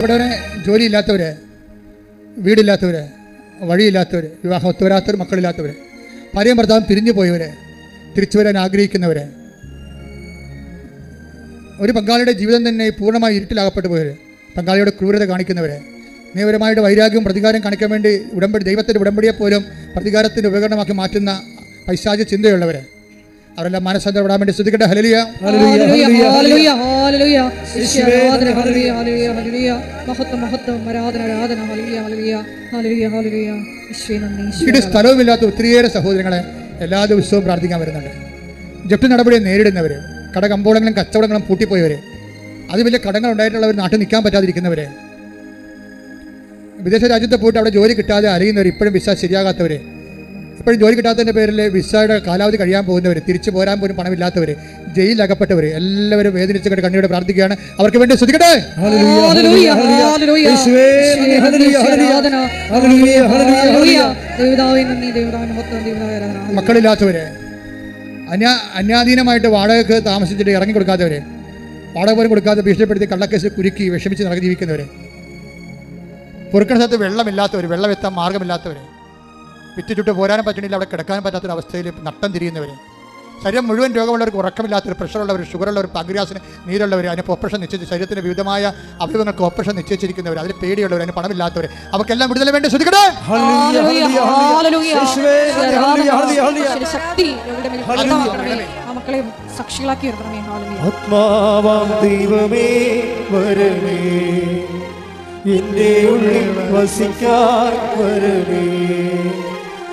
ഇവിടെ ജോലിയില്ലാത്തവർ വീടില്ലാത്തവർ വഴിയില്ലാത്തവർ വിവാഹം ഒത്തുവരാത്തവർ മക്കളില്ലാത്തവർ ഭാര്യയും ഭർത്താവും പിരിഞ്ഞു പോയവർ തിരിച്ചു വരാൻ ആഗ്രഹിക്കുന്നവർ ഒരു പങ്കാളിയുടെ ജീവിതം തന്നെ പൂർണമായി ഇരുട്ടിലാകപ്പെട്ടു പോയവർ പങ്കാളിയുടെ ക്രൂരത കാണിക്കുന്നവർ നിയമപരമായിട്ട് വൈരാഗ്യവും പ്രതികാരം കാണിക്കാൻ വേണ്ടി ഉടമ്പടി ദൈവത്തിന്റെ ഉടമ്പടിയെ പോലും പ്രതികാരത്തിന്റെ ഉപകരണമാക്കി മാറ്റുന്ന പൈശാച ചിന്തയുള്ളവർ അവരെല്ലാം വിടാൻ വേണ്ടി ശ്രദ്ധിക്കട്ടെ ഹലലിയ ഇവിടെ സ്ഥലവുമില്ലാത്ത ഒത്തിരിയേറെ സഹോദരങ്ങളെ എല്ലാ ദിവസവും പ്രാർത്ഥിക്കാൻ വരുന്നുണ്ട്. ജപ്തി നടപടിയെ നേരിടുന്നവർ കടകമ്പോളങ്ങളും കച്ചവടങ്ങളും പൂട്ടിപ്പോയവർ അത് വലിയ കടങ്ങൾ ഉണ്ടായിട്ടുള്ളവർ നാട്ടിൽ നിൽക്കാൻ പറ്റാതിരിക്കുന്നവർ വിദേശ രാജ്യത്ത് പോയിട്ട് അവിടെ ജോലി കിട്ടാതെ അറിയുന്നവർ ഇപ്പോഴും വിസ ശരിയാകാത്തവർ ഇപ്പോഴും ജോലി കിട്ടാത്തതിന്റെ പേരിൽ വിസയുടെ കാലാവധി കഴിയാൻ പോകുന്നവർ തിരിച്ചു പോരാൻ പോലും പണമില്ലാത്തവർ ജയിലിലകപ്പെട്ടവർ എല്ലാവരും വേദനിച്ചുകൊണ്ട് കണ്ണീരോട് പ്രാർത്ഥിക്കുകയാണ്. അവർക്ക് വേണ്ടി ശ്രദ്ധിക്കട്ടെ മക്കളില്ലാത്തവര് അന്യാ അന്യാധീനമായിട്ട് വാടകയ്ക്ക് താമസിച്ചിട്ട് ഇറങ്ങി കൊടുക്കാത്തവര് വാടക പോലും കൊടുക്കാതെ ഭീഷണിപ്പെടുത്തി കള്ളക്കേസ് കുരുക്കി വിഷമിച്ച് നടക്കി ജീവിക്കുന്നവര് പൊറുക്കണ സ്ഥലത്ത് വെള്ളമില്ലാത്തവർ വെള്ളം എത്താൻ മാർഗമില്ലാത്തവർ ചുട്ട് പോരാനും പറ്റുന്നില്ല അവിടെ കിടക്കാൻ പറ്റാത്തൊരവസ്ഥയിൽ നട്ടം തിരിയുന്നവർ ശരീരം മുഴുവൻ രോഗമുള്ളവർക്ക് ഉറക്കമില്ലാത്തവർ പ്രഷറുള്ളവർ ഷുഗറുള്ളവർ പഗ്രാസിന് നീരുള്ളവർ അതിന് ഓപ്പറേഷൻ നിശ്ചയിച്ച് ശരീരത്തിന്റെ വിവിധമായ അവയവങ്ങൾക്ക് ഓപ്പറേഷൻ നിശ്ചയിച്ചിരിക്കുന്നവർ അതിൽ പേടിയുള്ളവർ അതിന് പണമില്ലാത്തവർ അവർക്കെല്ലാം വിടുതല വേണ്ടി ശ്രദ്ധിക്കട്ടെ? ആത്മാവാം ദൈവമേ വരണേ എന്റെ ഉള്ളിൽ വസിക്കാൻ വരണേ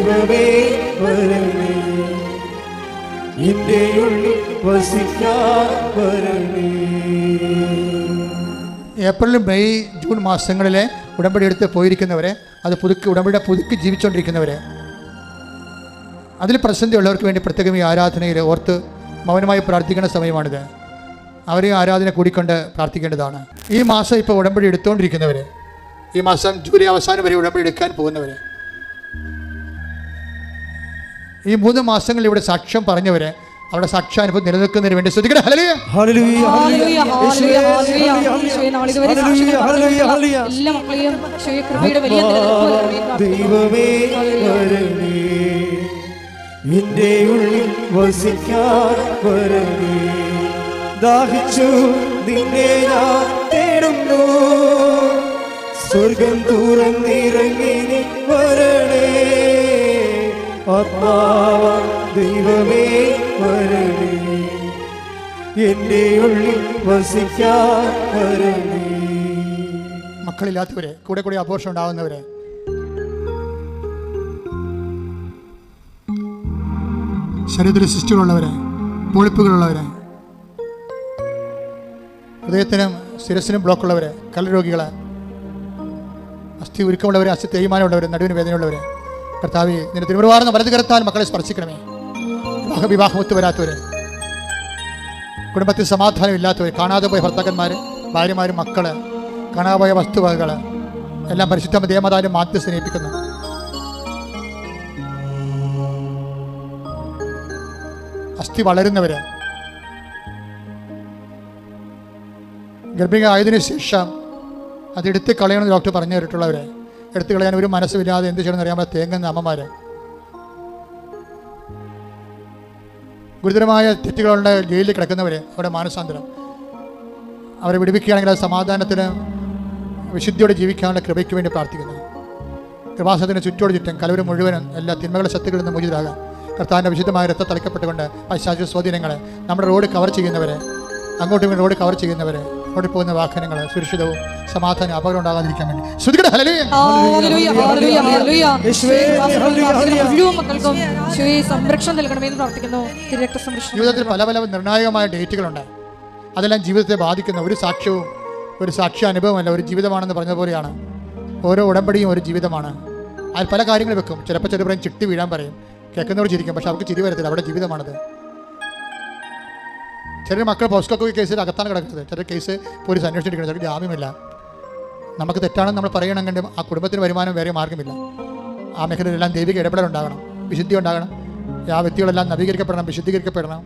ദൈവമേ വരണേ. ഉള്ളിൽ വസിക്കാൻ വരണേ. ഏപ്രിൽ മെയ് ജൂൺ മാസങ്ങളിലെ ഉടമ്പടി എടുത്ത് പോയിരിക്കുന്നവരെ അത് പുതുക്കി ഉടമ്പടിയുടെ പുതുക്കി ജീവിച്ചുകൊണ്ടിരിക്കുന്നവരെ അതിൽ പ്രസന്ധിയുള്ളവർക്ക് വേണ്ടി പ്രത്യേകം ഈ ആരാധനയിൽ ഓർത്ത് മൗനമായി പ്രാർത്ഥിക്കേണ്ട സമയമാണിത്. അവരെയും ആരാധന കൂടിക്കൊണ്ട് പ്രാർത്ഥിക്കേണ്ടതാണ്. ഈ മാസം ഇപ്പോൾ ഉടമ്പടി എടുത്തുകൊണ്ടിരിക്കുന്നവർ ഈ മാസം ജൂലൈ അവസാനം വരെ ഉടമ്പടി എടുക്കാൻ പോകുന്നവർ ഈ മൂന്ന് മാസങ്ങളിൽ ഇവിടെ സാക്ഷ്യം പറഞ്ഞവരെ അവരുടെ സാക്ഷ്യാനുഭവം നിലനിൽക്കുന്നതിന് വേണ്ടി. ദൈവമേ എന്റെ ഉള്ളിൽ വസിക്കാൻ വരണേ. ദാഹിച്ചു നിന്നെ ഞാൻ തേടുന്നു. സ്വർഗം ദൂരം നിറങ്ങി വരണേ ആത്മാവ ദൈവമേ വരണേ. എന്റെ ഉള്ളിൽ വസിക്കാൻ മക്കളില്ലാത്തവരെ കൂടെ കൂടെ അപോഷം ഉണ്ടാവുന്നവരെ. ശരീരത്തിൽ സിസ്റ്റുകളുള്ളവരെ പൊളിപ്പുകളുള്ളവരെ. ഹൃദയത്തിനും ശിരസിനും ബ്ലോക്കുള്ളവരെ കലരോഗികളെ അസ്ഥി ഉരുക്കമുള്ളവരെ അസ്ഥി തേയ്മാനമുള്ളവരെ നടുവിന് വേദനയുള്ളവരെ. കർത്താവി നിന്റെ തിരുവറുവാർന്ന വലത് കരത്താൽ മക്കളെ സ്പർശിക്കണമേ. വിവാഹ വിവാഹം ഒത്തു കുടുംബത്തിൽ സമാധാനം ഇല്ലാത്തവർ കാണാതെ പോയ ഭർത്താക്കന്മാർ ഭാര്യമാരും മക്കൾ കാണാതെ വസ്തുവകകൾ എല്ലാം പരിശുദ്ധ ദേവതാരും മാറ്റി സ്നേഹിപ്പിക്കുന്നു. അസ്ഥി വളരുന്നവര് ഗർഭിക ആയതിനു ശേഷം അത് എടുത്ത് കളയണമെന്ന് ഡോക്ടർ പറഞ്ഞു തന്നിട്ടുള്ളവരെ എടുത്തു കളയാൻ ഒരു മനസ്സുമില്ലാതെ എന്ത് ചെയ്യണമെന്ന് അറിയാൻ തേങ്ങുന്ന അമ്മമാർ ഗുരുതരമായ തെറ്റുകളുണ്ട് ജയിലിൽ കിടക്കുന്നവർ അവരുടെ മാനസാന്തരം. അവരെ വിടുവിക്കുകയാണെങ്കിൽ അത് സമാധാനത്തിന് വിശുദ്ധിയോടെ ജീവിക്കാനുള്ള കൃപയ്ക്ക് വേണ്ടി പ്രാർത്ഥിക്കുന്നു. കൃപാസനത്തിന് ചുറ്റോട് ചുറ്റും കലവരും മുഴുവനും എല്ലാ തിന്മകളുടെ ശക്തികളിൽ നിന്ന് മോചിതരാകാം കർത്താവിന്റെ വിശുദ്ധമായ രക്തം തളിക്കപ്പെട്ടുകൊണ്ട് പശ്ചാത്തല സ്വാധീനങ്ങളെ നമ്മുടെ റോഡ് കവർ ചെയ്യുന്നവരെ അങ്ങോട്ടും റോഡ് കവർ ചെയ്യുന്നവരെ റോഡിൽ പോകുന്ന വാഹനങ്ങൾ സുരക്ഷിതവും സമാധാനം അപകടം ഉണ്ടാകാതിരിക്കാൻ വേണ്ടി. ശ്രുതികട സംരക്ഷണം നൽകണമെന്ന് പ്രാർത്ഥിക്കുന്നു. സംരക്ഷണം ജീവിതത്തിൽ പല പല നിർണായകമായ ഡേറ്റുകളുണ്ട്. അതെല്ലാം ജീവിതത്തെ ബാധിക്കുന്ന ഒരു സാക്ഷ്യവും ഒരു സാക്ഷി അനുഭവമല്ല ഒരു ജീവിതമാണെന്ന് പറഞ്ഞ പോലെയാണ്. ഓരോ ഉടമ്പടിയും ഒരു ജീവിതമാണ്. അതിൽ പല കാര്യങ്ങൾ വെക്കും. ചിലപ്പോൾ ചെറുപ്പം ചിട്ടി വീഴാൻ പറയും. കേൾക്കുന്നവർ ചിരിക്കും പക്ഷെ അവർക്ക് ചിരി വരത്തില്ല. അവിടെ ജീവിതമാണത്. ചില മക്കൾ പോസ്കോ കേസിൽ അകത്താണ് കിടക്കുന്നത്. ചില കേസ് പോലീസ് അന്വേഷിച്ചിരിക്കുന്നത് ചില ജാമ്യമില്ല. നമുക്ക് തെറ്റാണെന്ന് നമ്മൾ പറയണമെങ്കിൽ ആ കുടുംബത്തിന് വരുമാനം വേറെ മാർഗമില്ല ആ മേഖലയിലെല്ലാം ദൈവിക ഇടപെടലുണ്ടാകണം വിശുദ്ധി ഉണ്ടാകണം. ആ വ്യക്തികളെല്ലാം നവീകരിക്കപ്പെടണം വിശുദ്ധീകരിക്കപ്പെടണം.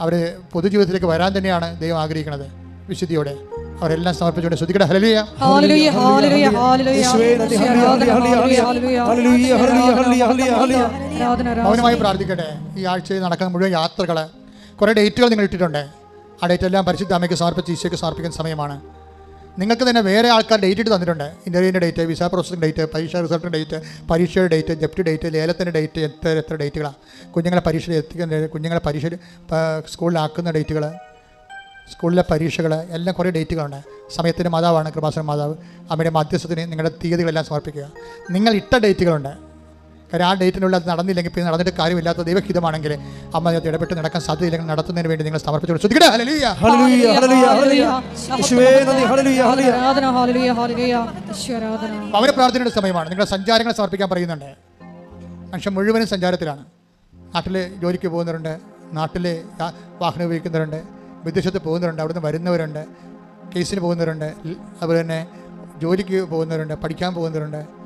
അവർ പൊതുജീവിതത്തിലേക്ക് വരാൻ തന്നെയാണ് ദൈവം ആഗ്രഹിക്കുന്നത് വിശുദ്ധിയോടെ. അവരെല്ലാം സമർപ്പിച്ചുകൊണ്ട് ശ്രുതിക്കട്ടെ ഹലലിയ ഹല്ലേലൂയ ഹല്ലേലൂയ ഹല്ലേലൂയ യേശുവേ ഹല്ലേലൂയ ഹല്ലേലൂയ ഹല്ലേലൂയ. ഹല്ലേലൂയ ഹല്ലേലൂയ ഹല്ലേലൂയ ഹല്ലേലൂയ. ആരാധന ആരാധന. മൗനമായി പ്രാർത്ഥിക്കട്ടെ. ഈ ആഴ്ചയിൽ നടക്കുന്ന മുഴുവൻ യാത്രകൾ കുറേ ഡേറ്റുകൾ നിങ്ങൾ ഇട്ടിട്ടുണ്ട്. ആ ഡേറ്റ് എല്ലാം പരിശുദ്ധ അമ്മയ്ക്ക് സമർപ്പിച്ച് ഈശോയ്ക്ക് സമർപ്പിക്കുന്ന സമയമാണ്. നിങ്ങൾക്ക് തന്നെ വേറെ ആൾക്കാർ ഡേറ്റ് ഇട്ട് തന്നിട്ടുണ്ട്. ഇന്റർവ്യൂവിന്റെ ഡേറ്റ് വിസ പ്രോസസ്സിംഗ് ഡേറ്റ് പരീക്ഷ റിസൾട്ടിന്റെ ഡേറ്റ് പരീക്ഷയുടെ ഡേറ്റ് ജപ്റ്റ് ഡേറ്റ് ലേലത്തിന്റെ ഡേറ്റ് എത്ര എത്ര ഡേറ്റുകളാണ് കുഞ്ഞുങ്ങളെ പരീക്ഷയിൽ എത്തിക്കുന്ന കുഞ്ഞുങ്ങളെ പരീക്ഷയിൽ സ്കൂളിലാക്കുന്ന ഡേറ്റുകൾ സ്കൂളിലെ പരീക്ഷകൾ എല്ലാം കുറേ ഡേറ്റുകളുണ്ട്. സമയത്തിന്റെ മാതാവാണ് കൃപാസന മാതാവ്. അമ്മയുടെ മധ്യസ്ഥത്തിന് നിങ്ങളുടെ തീയതികളെല്ലാം സമർപ്പിക്കുക. നിങ്ങൾ ഇട്ട ഡേറ്റുകളുണ്ട്. കാര്യം ആ ഡേറ്റിനുള്ള അത് നടന്നില്ലെങ്കിൽ പിന്നെ നടന്നിട്ട് കാര്യമില്ലാത്ത ദൈവഹിതമാണെങ്കിൽ അമ്മ അതിനകത്ത് ഇടപെട്ട് നടക്കാൻ സാധ്യതയില്ലെങ്കിൽ നടത്തുന്നതിന് വേണ്ടി നിങ്ങൾ സമർപ്പിച്ചു അവരെ പ്രാർത്ഥനയുടെ സമയമാണ്. നിങ്ങൾ സഞ്ചാരങ്ങൾ സമർപ്പിക്കാൻ പറയുന്നുണ്ട്. മനുഷ്യൻ മുഴുവനും സഞ്ചാരത്തിലാണ്. നാട്ടിൽ ജോലിക്ക് പോകുന്നവരുണ്ട്. നാട്ടിൽ വാഹനം ഉപയോഗിക്കുന്നവരുണ്ട്. വിദേശത്ത് പോകുന്നവരുണ്ട്. അവിടുന്ന് വരുന്നവരുണ്ട്. കേസിന് പോകുന്നവരുണ്ട്. അതുപോലെ തന്നെ ജോലിക്ക് പോകുന്നവരുണ്ട്. പഠിക്കാൻ പോകുന്നവരുണ്ട്.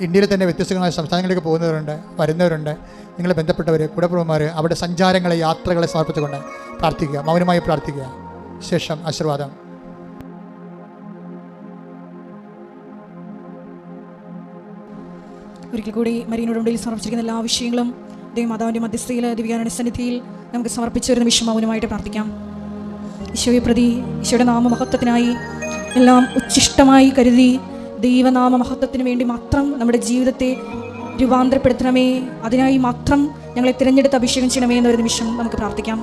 ഇന്ത്യയിൽ തന്നെ വ്യത്യസ്തങ്ങളായ സംസ്ഥാനങ്ങളിലേക്ക് പോകുന്നവരുണ്ട് വരുന്നവരുണ്ട്. നിങ്ങളെ ബന്ധപ്പെട്ടവർ കുടപ്പുറമാർ അവിടെ സഞ്ചാരങ്ങളെ യാത്രകളെ സമർപ്പിച്ചുകൊണ്ട് പ്രാർത്ഥിക്കുക. മൗനമായി പ്രാർത്ഥിക്കുക. ശേഷം ആശീർവാദം. ഒരിക്കൽ കൂടി മരീനോടുണ്ടിൽ സമർപ്പിച്ചിരിക്കുന്ന എല്ലാ വിഷയങ്ങളും ദൈവമാതാവിന്റെ മധ്യസ്ഥയിൽ ദിവ്യാരുടെ സന്നിധിയിൽ നമുക്ക് സമർപ്പിച്ചു വരുന്ന വിഷയം മൗനമായിട്ട് പ്രാർത്ഥിക്കാം. ഈശോയെ പ്രതി ഈശോയുടെ നാമമഹത്വത്തിനായി എല്ലാം ഉച്ഛിഷ്ടമായി കരുതി ദൈവനാമ മഹത്വത്തിന് വേണ്ടി മാത്രം നമ്മുടെ ജീവിതത്തെ രൂപാന്തരപ്പെടുത്തണമേ. അതിനായി മാത്രം ഞങ്ങളെ തിരഞ്ഞെടുത്ത് അഭിഷേകം ചെയ്യണമേ എന്നൊരു നിമിഷം നമുക്ക് പ്രാർത്ഥിക്കാം.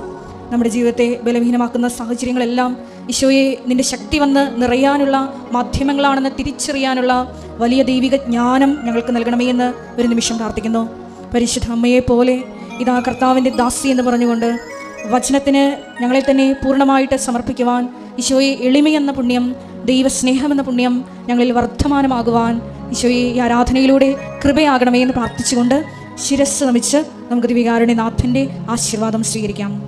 നമ്മുടെ ജീവിതത്തെ ബലഹീനമാക്കുന്ന സാഹചര്യങ്ങളെല്ലാം ഈശോയെ നിന്റെ ശക്തി വന്ന് നിറയാനുള്ള മാധ്യമങ്ങളാണെന്ന് തിരിച്ചറിയാനുള്ള വലിയ ദൈവിക ജ്ഞാനം ഞങ്ങൾക്ക് നൽകണമേ എന്ന് ഒരു നിമിഷം പ്രാർത്ഥിക്കുന്നു. പരിശുദ്ധ അമ്മയെ പോലെ ഇതാ കർത്താവിന്റെ ദാസി എന്ന് പറഞ്ഞുകൊണ്ട് വചനത്തിന് ഞങ്ങളെ തന്നെ പൂർണമായിട്ട് സമർപ്പിക്കുവാൻ ഈശോയെ എളിമയെന്ന പുണ്യം ദൈവസ്നേഹമെന്ന പുണ്യം ഞങ്ങളിൽ വർദ്ധമാനമാകുവാൻ ഈശോയെ ഈ ആരാധനയിലൂടെ കൃപയാകണമേ എന്ന് പ്രാർത്ഥിച്ചുകൊണ്ട് ശിരസ് നമിച്ച് നമുക്ക് ദിവികാരുണ്യനാഥന്റെ ആശീർവാദം സ്വീകരിക്കാം.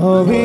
হবে